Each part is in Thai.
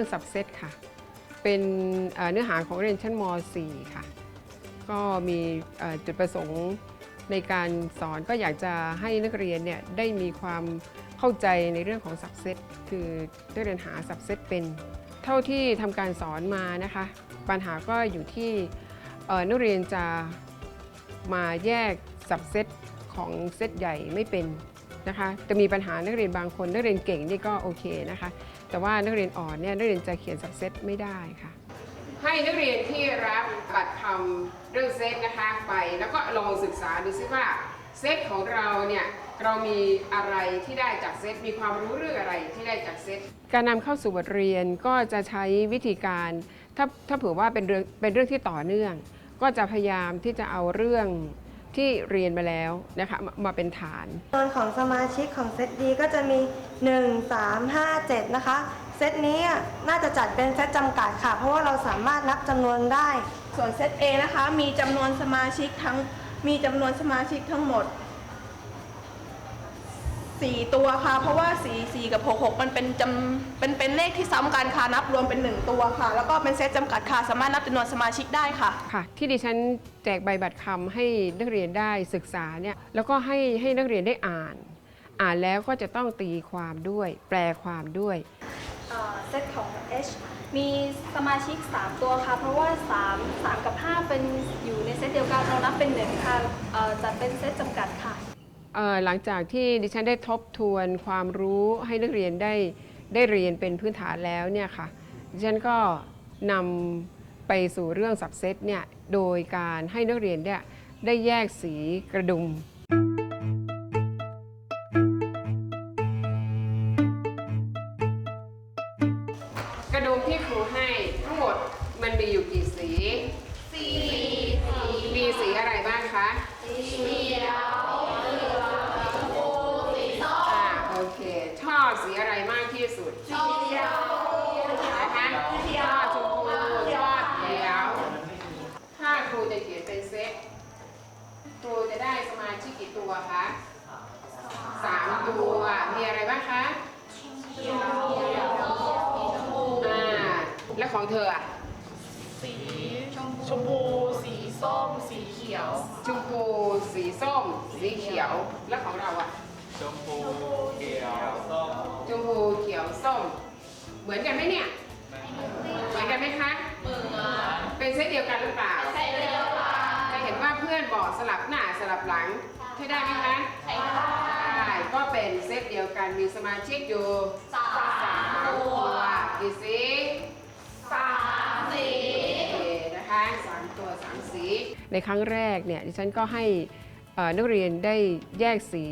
เรื่อง subset ค่ะ เป็นเนื้อหาของเรียนชั้นม .4 ค่ะ ก็มีจุดประสงค์ในการสอนก็อยากจะให้นักเรียนเนี่ยได้มีความเข้าใจในเรื่องของ subset คือได้เรียนหา subset เป็น เท่าที่ทำการสอนมานะคะ ปัญหาก็อยู่ที่นักเรียนจะมาแยก subset ของเซตใหญ่ไม่เป็นนะคะ จะมีปัญหานักเรียนบางคนนักเรียนเก่งนี่ก็โอเคนะคะ แต่ว่านักเรียนอ่อนเนี่ยนักเรียนจะเขียน subset ไม่ได้ค่ะ ให้นักเรียนที่รับบัตรคำเรื่องเซตนะคะไป แล้วก็ลองศึกษาดูซิว่าเซตของเราเนี่ยเรามีอะไรที่ได้จากเซตมีความรู้เรื่องอะไรที่ได้จากเซตการนำเข้าสู่บทเรียนก็จะใช้วิธีการถ้าถ้าเผื่อว่าเป็นเรื่องเป็นเรื่องที่ต่อเนื่อง ก็จะพยายามที่จะเอาเรื่อง ที่เรียนมาแล้วนะคะมามาเป็นฐาน จำนวนของสมาชิกของเซตดีก็จะมี 1 3 5 7 นะคะ เซตนี้อะน่าจะจัดเป็นเซตจำกัดค่ะ เพราะว่าเราสามารถนับจำนวนได้ ส่วนเซต A นะคะ มีจำนวนสมาชิกทั้งมีจำนวนสมาชิกทั้งหมด 4ตัวค่ะ เพราะว่า4 4กับ6 6มันเป็นจำเป็นเป็นเลขที่ซ้ำกันค่ะนับรวมเป็น1ตัวค่ะ แล้วก็เป็นเซตจำกัดค่ะ สามารถนับจำนวนสมาชิกได้ค่ะ ค่ะ ที่ดิฉันแจกใบบัตรคำให้นักเรียนได้ศึกษาเนี่ยแล้วก็ให้ให้นักเรียนได้อ่าน อ่านแล้วก็จะต้องตีความด้วย แปลความด้วย เอ่อเซตของ H มีสมาชิก 3 ตัวค่ะ เพราะว่า 3 3 กับ 5 เป็นอยู่ในเซตเดียวกันเรานับเป็น 1 ค่ะเอ่อจัดเป็นเซตจำกัดค่ะเอ่อ หลังจากที่ดิฉันได้ทบทวนความรู้ให้นักเรียนได้ได้เรียนเป็นพื้นฐานแล้วเนี่ยค่ะดิฉันก็นำไปสู่เรื่องสับเซตเนี่ยโดยการให้นักเรียนเนี่ยได้แยกสีกระดุม ครูจะได้สมาชิกกี่ตัวคะสามตัว มีอะไรบ้างคะอ่าแล้วของเธออะสีชมพู สีส้ม สีเขียว ชมพู สีส้ม สีเขียว แล้วของเราอะชมพูเขียวส้มชมพูเขียวส้ม เหมือนกันไหมเนี่ย เหมือนกันไหมคะ เหมือน เป็นเซตเดียวกันหรือเปล่า เห็นว่าเพื่อนบอกสลับหน้าสลับหลังใช่ได้ไหมคะใช่ได้ก็เป็นเซตเดียวกันมีสมาชิกอยู่สามตัวกี่สีสามสีนะคะสามตัวสามสี ในครั้งแรกเนี่ยดิฉันก็ให้นักเรียนได้แยกสี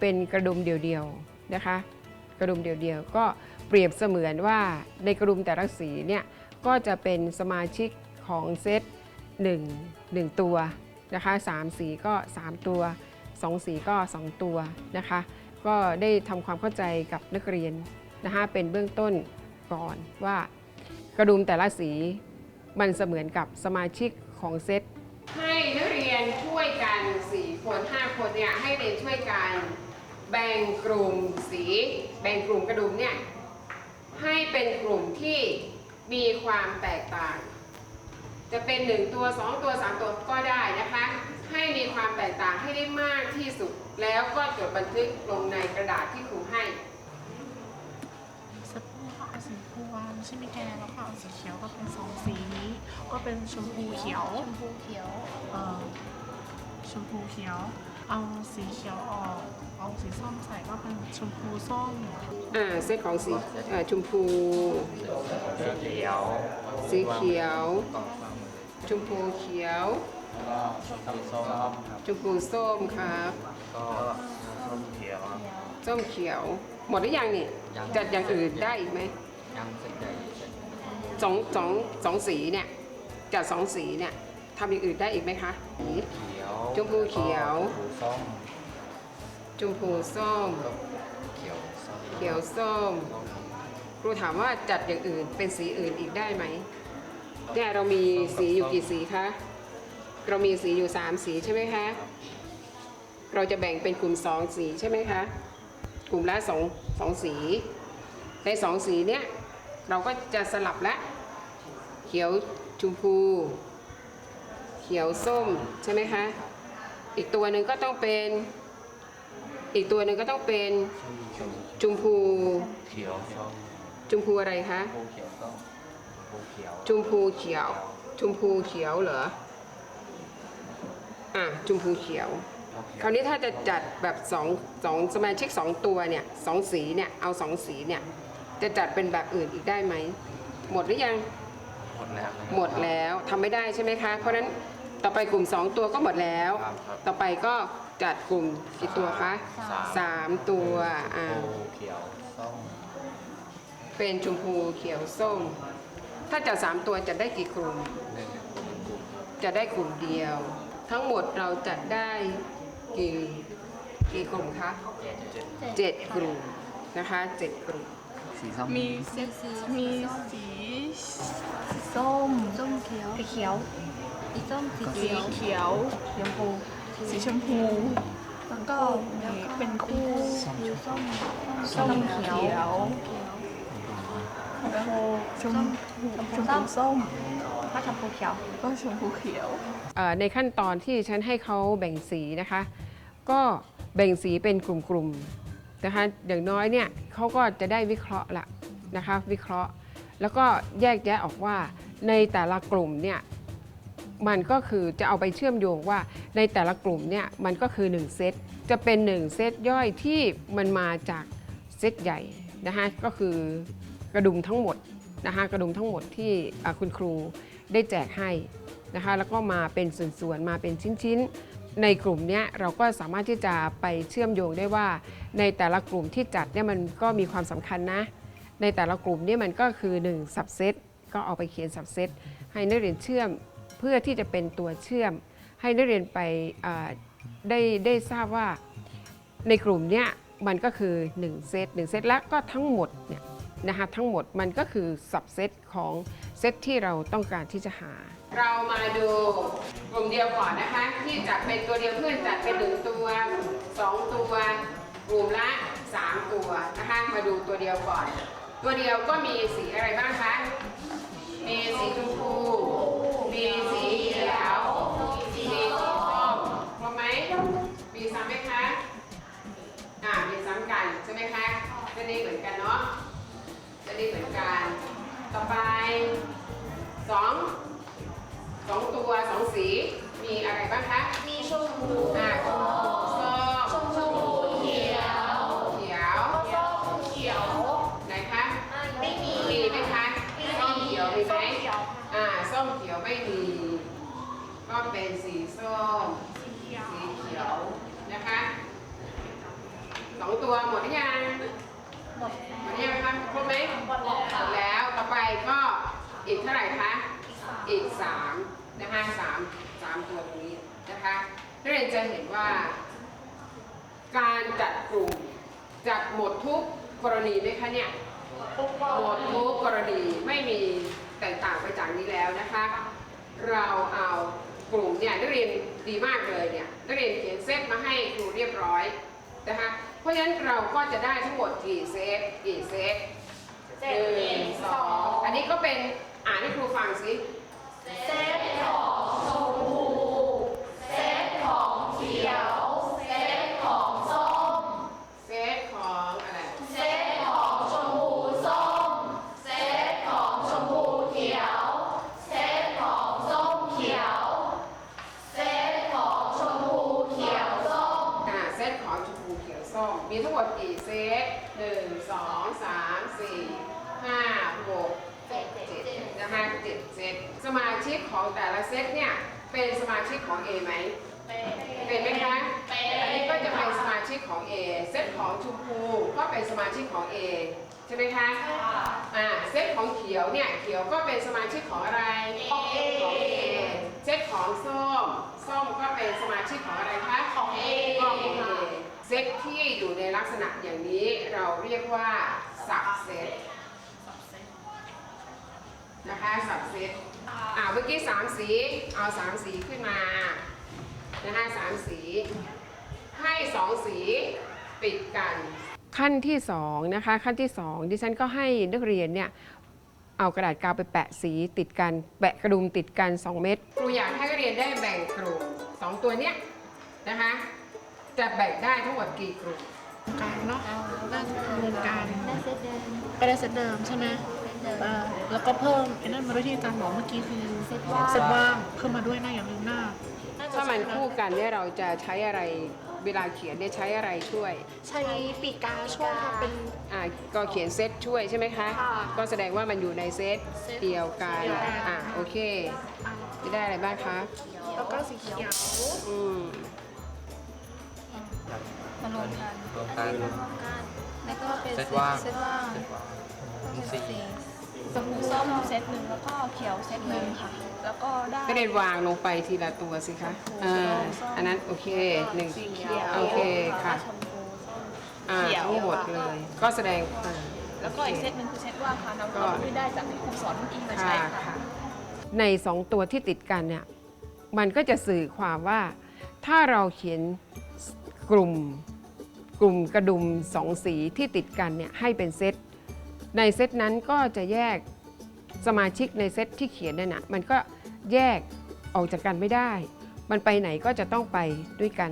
เป็นกระดุมเดียวๆนะคะ กระดุมเดียวๆก็เปรียบเสมือนว่าในกระดุมแต่ละสีเนี่ยก็จะเป็นสมาชิกของเซต 1 1 ตัวนะคะ3สีก็ 3 ตัว 2 สีก็ 2 ตัวนะคะ ก็ได้ทำความเข้าใจกับนักเรียนนะคะเป็นเบื้องต้นก่อนว่ากระดุมแต่ละสีมันเสมือนกับสมาชิกของเซตให้นักเรียนช่วยกัน 4 คน 5 คนเนี่ยให้เรียนช่วยกันแบ่งกลุ่มสีแบ่งกลุ่มกระดุมเนี่ยให้เป็นกลุ่มที่มีความแตกต่าง จะเป็น 1 ตัว 2 ตัว 3 ตัวก็ได้นะคะ ให้มีความแตกต่างให้ได้มากที่สุด แล้วก็จดบันทึกลงในกระดาษที่ครูให้สักครู่ค่ะเอาสีชมพูวางใช่ไหมแกแล้วก็เอาสีเขียวก็เป็นสองสีนี้ ก็เป็นชมพูเขียวชมพูเขียวเอ่อชมพูเขียว เอาสีเขียวออกเอาสีส้มใส่ก็เป็นชมพูส้มอ่าเซตของสีเอ่อชมพู สีเขียว สีเขียวกล่องฟ้ามือ ชมพูเขียว แล้วก็ส้มส้มครับชมพูส้มครับ ก็ส้มเขียวครับ ส้มเขียว หมดหรือยังนี่ยัง จัดอย่างอื่นได้อีกไหมยังเสร็จใจสองสองสองสีเนี่ยจัดสองสีเนี่ยทำอย่างอื่นได้อีกไหมคะสีเขียวชมพูเขียว ชมพูส้มชมพูส้มเขียวส้มเขียวส้ม ครูถามว่าจัดอย่างอื่นเป็นสีอื่นอีกได้ไหม เนี่ยเรามีสีอยู่กี่สีคะ เรามีสีอยู่สามสีใช่ไหมคะ เราจะแบ่งเป็นกลุ่มสองสีใช่ไหมคะ กลุ่มละสองสองสี ในสองสีเนี้ยเราก็จะสลับละ เขียวชมพู เขียวส้มใช่ไหมคะ อีกตัวหนึ่งก็ต้องเป็น อีกตัวหนึ่งก็ต้องเป็นชมพู เขียวส้มชมพูอะไรคะชมพูเขียวส้มชม พูเขียวชมพูเขียว ชมพูเขียวเหรอ อะชมพูเขียว คราวนี้ถ้าจะจัดแบบสองสองสมาชิกสองตัวเนี่ยสองสีเนี่ยเอาสองสีเนี่ย จะจัดเป็นแบบอื่นอีกได้ไหม หมดหรือยัง หมดแล้วหมดแล้วทำไม่ได้ใช่ไหมคะ เพราะฉะนั้นต่อไปกลุ่ม 2 ตัวก็หมดแล้ว ครับครับต่อไปก็จัดกลุ่มกี่ตัวคะสาม สามตัวอ่า ชมพูเขียวส้มเป็นชมพูเขียวส้ม ถ้าจัดสามตัวจะได้กี่กลุ่มหนึ่งกลุ่ม จะได้กลุ่มเดียว ทั้งหมดเราจัดได้กี่กี่กลุ่มคะเจ็ดเจ็ดกลุ่มนะคะเจ็ดกลุ่มสีส้มมีมีสีส้มส้มเขียวสีเขียวสีส้มสีสีเขียวเขียวชมพูสีชมพูแล้วก็มีเป็นคู่ส้มส้มเขียวแล้วก็ชม ชมพูส้มก็ชมพูเขียว ก็ชมพูเขียว เอ่อในขั้นตอนที่ฉันให้เขาแบ่งสีนะคะ ก็แบ่งสีเป็นกลุ่มๆนะคะอย่างน้อยเนี่ยเขาก็จะได้วิเคราะห์ละนะคะวิเคราะห์ แล้วก็แยกแยะออกว่าในแต่ละกลุ่มเนี่ยมันก็คือจะเอาไปเชื่อมโยงว่าในแต่ละกลุ่มเนี่ยมันก็คือ1เซตจะเป็น1เซตย่อยที่มันมาจากเซตใหญ่นะคะก็คือกระดุมทั้งหมด นะคะกระดุมทั้งหมดที่คุณครูได้แจกให้นะคะแล้วก็มาเป็นส่วนๆมาเป็นชิ้นๆ ในกลุ่มนี้เราก็สามารถที่จะไปเชื่อมโยงได้ว่า ในแต่ละกลุ่มที่จัดเนี่ยมันก็มีความสำคัญนะ ในแต่ละกลุ่มนี่มันก็คือ1 subset ก็เอาไปเขียน subset ให้นักเรียนเชื่อมเพื่อที่จะเป็นตัวเชื่อม ให้นักเรียนไปได้ได้ทราบว่าในกลุ่มนี้มันก็คือ 1 เซต1เซตแล้วก็ทั้งหมดเนี่ย นะคะทั้งหมดมันก็คือ subset ของเซตที่เราต้องการที่จะหา เรามาดูกลุ่มเดียวก่อนนะคะ ที่จัดเป็นตัวเดียวเพื่อนจัดเป็นหนึ่งตัวสองตัวกลุ่มละสามตัวนะคะมาดูตัวเดียวก่อน ตัวเดียวก็มีสีอะไรบ้างคะมีสีชมพูมีสีเขียวมีสีส้มพอไหมมีซ้ำไหมคะอ่ามีซ้ำกันใช่ไหมคะจะนี้เหมือนกันเนาะ จะนี้เหมือนกัน ต่อไปสองสองตัวสองสีมีอะไรบ้างคะ มีชมพูอ่าชมพูส้มชมพูเขียวเขียวส้มเขียวไหนคะไม่มีมีไหมคะส้มเขียวมีไหมส้เขียวอ่าส้มเขียวไม่มีก็เป็นสีส้มสีเขียวนะคะสองตัวหมดหรือยังหมดหมดหรือยัง ครบไหมหมดแล้วต่อไปก็อีกเท่าไหร่คะอีกสามนะคะสามสามตัวตรงนี้นะคะนักเรียนจะเห็นว่า การจัดกลุ่มจัดหมดทุกกรณีไหมคะเนี่ยหมดทุกกรณีไม่มีแตกต่างไปจากนี้แล้วนะคะ เราเอากลุ่มเนี่ยนักเรียนดีมากเลยเนี่ยนักเรียนเขียนเซตมาให้ครูเรียบร้อยนะคะ เพราะฉะนั้นเราก็จะได้ทั้งหมดกี่เซตกี่เซตหนึ่งสองอันนี้ก็เป็นอ่านให้ครูฟังสิ เซตของชมพู เซตของเขียว เซตของส้ม เซตของอะไร เซตของชมพูส้ม เซตของชมพูเขียว เซตของส้มเขียว เซตของชมพูเขียวส้ม อ่าเซตของช มพูเขียวส้ม มีทั้งหมดกี่เซตหนึ่งสองสามสี่ห้าหกเจ็ดเจ็ดเจ็ดเจ็ดนะคะเจ็ดเซตสมาชิกของแต่ละเซตเนี่ย เป็นสมาชิกของ A ไหม เป็นไหมคะ อันนี้ก็จะเป็นสมาชิกของ A เซตของชมพูก็เป็นสมาชิกของ A ใช่ไหมคะอ่าเซตของเขียวเนี่ย เขียวก็เป็นสมาชิกของอะไร ของ A ของ A เซตของส้ม ส้มก็เป็นสมาชิกของอะไรคะ ของ A ก็ของ A เซตที่อยู่ในลักษณะอย่างนี้เราเรียกว่าสับเซตนะคะสับเซตอ่าเมื่อกี้สามสีเอาสามสีขึ้นมานะคะสามสี ให้สองสีปิดกัน ขั้นที่สองนะคะขั้นที่สองดิฉันก็ให้นักเรียนเนี่ยเอากระดาษกาวไปแปะสีติดกัน แปะกระดุมติดกัน 2 เม็ดครูอยากให้นักเรียนได้แบ่งกลุ่มสองตัวเนี้ยนะคะ จะแบ่งได้ทั้งหมดกี่กลุ่มการเนาะน่าจะรวมกันได้เซตเดิมก็ได้เซตเดิมใช่ไหมเซตเดิม เออแล้วก็เพิ่มไอ้นั่นมาด้วยที่อาจารย์บอกเมื่อกี้คือเซตว่าง เซตว่างเพิ่มมาด้วยนะอย่าลืมหน้าถ้ามันคู่กันเนี่ยเราจะใช้อะไรเวลาเขียนเนี่ยใช้อะไรช่วยใช้ปีกกาช่วยค่ะเป็น อ่าก็เขียนเซตช่วยใช่ไหมคะ ค่ะก็แสดงว่ามันอยู่ในเซตเดียวกันเดียวกัน อ่าโอเคจะได้อะไรบ้างคะแล้วก็สีเขียว อืม มารวมกันรวมกันรวมกัน แล้วก็เป็นเซตว่าง เซตว่างเซตว่างมีสี่ชมพูส้มเซตหนึ่งแล้วก็เขียวเซตหนึ่งค่ะ แล้วก็ได้ ก็เรียนวางลงไปทีละตัวสิคะอ่าอันนั้นโอเคหนึ่งสีเขียวโอเคค่ะชมพูส้ม อ่าเขียว ทั้งหมดเลย ก็แสดงอ่า แล้วก็อีกเซตหนึ่งคือเซตว่างค่ะนำความรู้ที่ได้จากที่ครูสอนเมื่อกี้มาค่ะใช้ค่ะค่ะ ในสองตัวที่ติดกันเนี่ยมันก็จะสื่อความว่าถ้าเราเขียน กลุ่มกลุ่มกระดุมสองสีที่ติดกันเนี่ยให้เป็นเซต ในเซตนั้นก็จะแยกสมาชิกในเซตที่เขียนนั่นนะมันก็แยกออกจากกันไม่ได้ มันไปไหนก็จะต้องไปด้วยกัน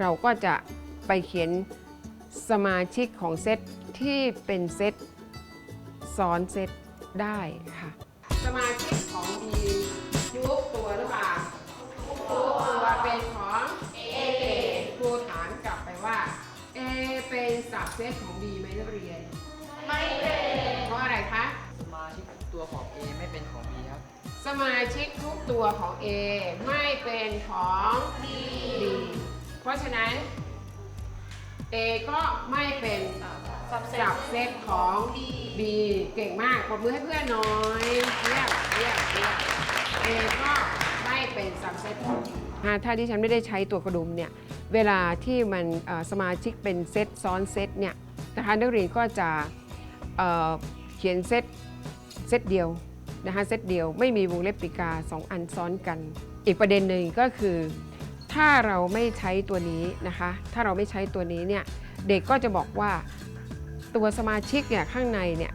เราก็จะไปเขียนสมาชิกของเซตที่เป็นเซตซ้อนเซตได้ค่ะ สมาชิกของ B ทุกตัวหรือเปล่า เป็นสับเซตของ B ไหมนักเรียน ไม่เป็นเพราะอะไรคะ สมาชิกตัวของ A ไม่เป็นของ B ครับ สมาชิกทุกตัวของ A ไม่เป็นของ B เพราะฉะนั้น A ก็ไม่เป็นสับเซตของ B เก่งมากปรบมือให้เพื่อนหน่อยเยี่ยมเยี่ยมเยี่ยม A ก็ไม่เป็นสับเซตของ B อ่าถ้าที่ฉันไม่ได้ใช้ตัวกระดุมเนี่ยเวลาที่มันสมาชิกเป็นเซตซ้อนเซตเนี่ยนะคะนักเรียนก็จะเเขียนเซตเซตเดียวนะคะเซตเดียวไม่มีวงเล็บปีกา 2 อันซ้อนกัน อีกประเด็นหนึ่งก็คือ ถ้าเราไม่ใช้ตัวนี้นะคะถ้าเราไม่ใช้ตัวนี้เนี่ยเด็กก็จะบอกว่าตัวสมาชิกเนี่ยข้างในเนี่ย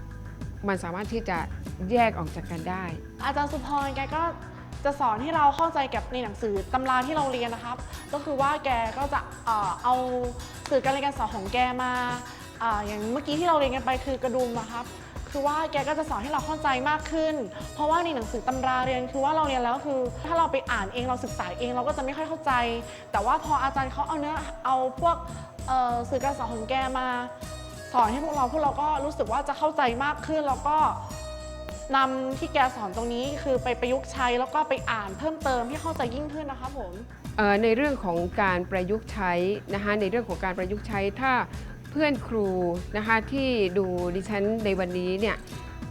มันสามารถที่จะแยกออกจากกันได้ อาจารย์สุพรแกก็ จะสอนให้เราเข้าใจกับในหนังสือตำราที่เราเรียนนะครับ ก็คือว่าแกก็จะเอ่อเอาสื่อการเรียนการสอนของแกมาอ่าอย่างเมื่อกี้ที่เราเรียนกันไปคือกระดุมนะครับ คือว่าแกก็จะสอนให้เราเข้าใจมากขึ้น เพราะว่าในหนังสือตำราเรียนคือว่าเราเรียนแล้วคือ ถ้าเราไปอ่านเองเราศึกษาเองเราก็จะไม่ค่อยเข้าใจ แต่ว่าพออาจารย์เขาเอาเนื้อเอาพวกเอ่อสื่อการสอนของแกมา สอนให้พวกเราพวกเราก็รู้สึกว่าจะเข้าใจมากขึ้นแล้วก็ นำที่แกสอนตรงนี้คือไปประยุกต์ใช้แล้วก็ไปอ่านเพิ่มเติมให้เข้าใจยิ่งขึ้นนะคะผมในเรื่องของการประยุกต์ใช้นะคะในเรื่องของการประยุกต์ใช้ถ้าเพื่อนครูนะคะที่ดูดิฉันในวันนี้เนี่ย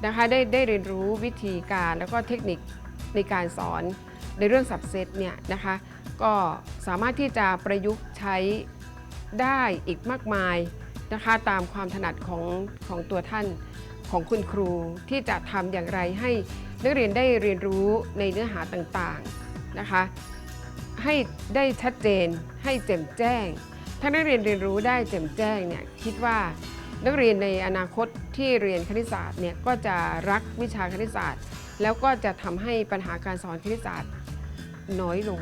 นะคะได้ได้เรียนรู้วิธีการแล้วก็เทคนิคในการสอนในเรื่องสับเซตเนี่ยนะคะก็สามารถที่จะประยุกต์ใช้ได้อีกมากมายนะคะตามความถนัดของของตัวท่าน ของคุณครูที่จะทำอย่างไรให้นักเรียนได้เรียนรู้ในเนื้อหาต่างๆนะคะ ให้ได้ชัดเจนให้แจ่มแจ้ง ถ้านักเรียนเรียนรู้ได้แจ่มแจ้งเนี่ยคิดว่านักเรียนในอนาคตที่เรียนคณิตศาสตร์เนี่ยก็จะรักวิชาคณิตศาสตร์ แล้วก็จะทำให้ปัญหาการสอนคณิตศาสตร์น้อยลง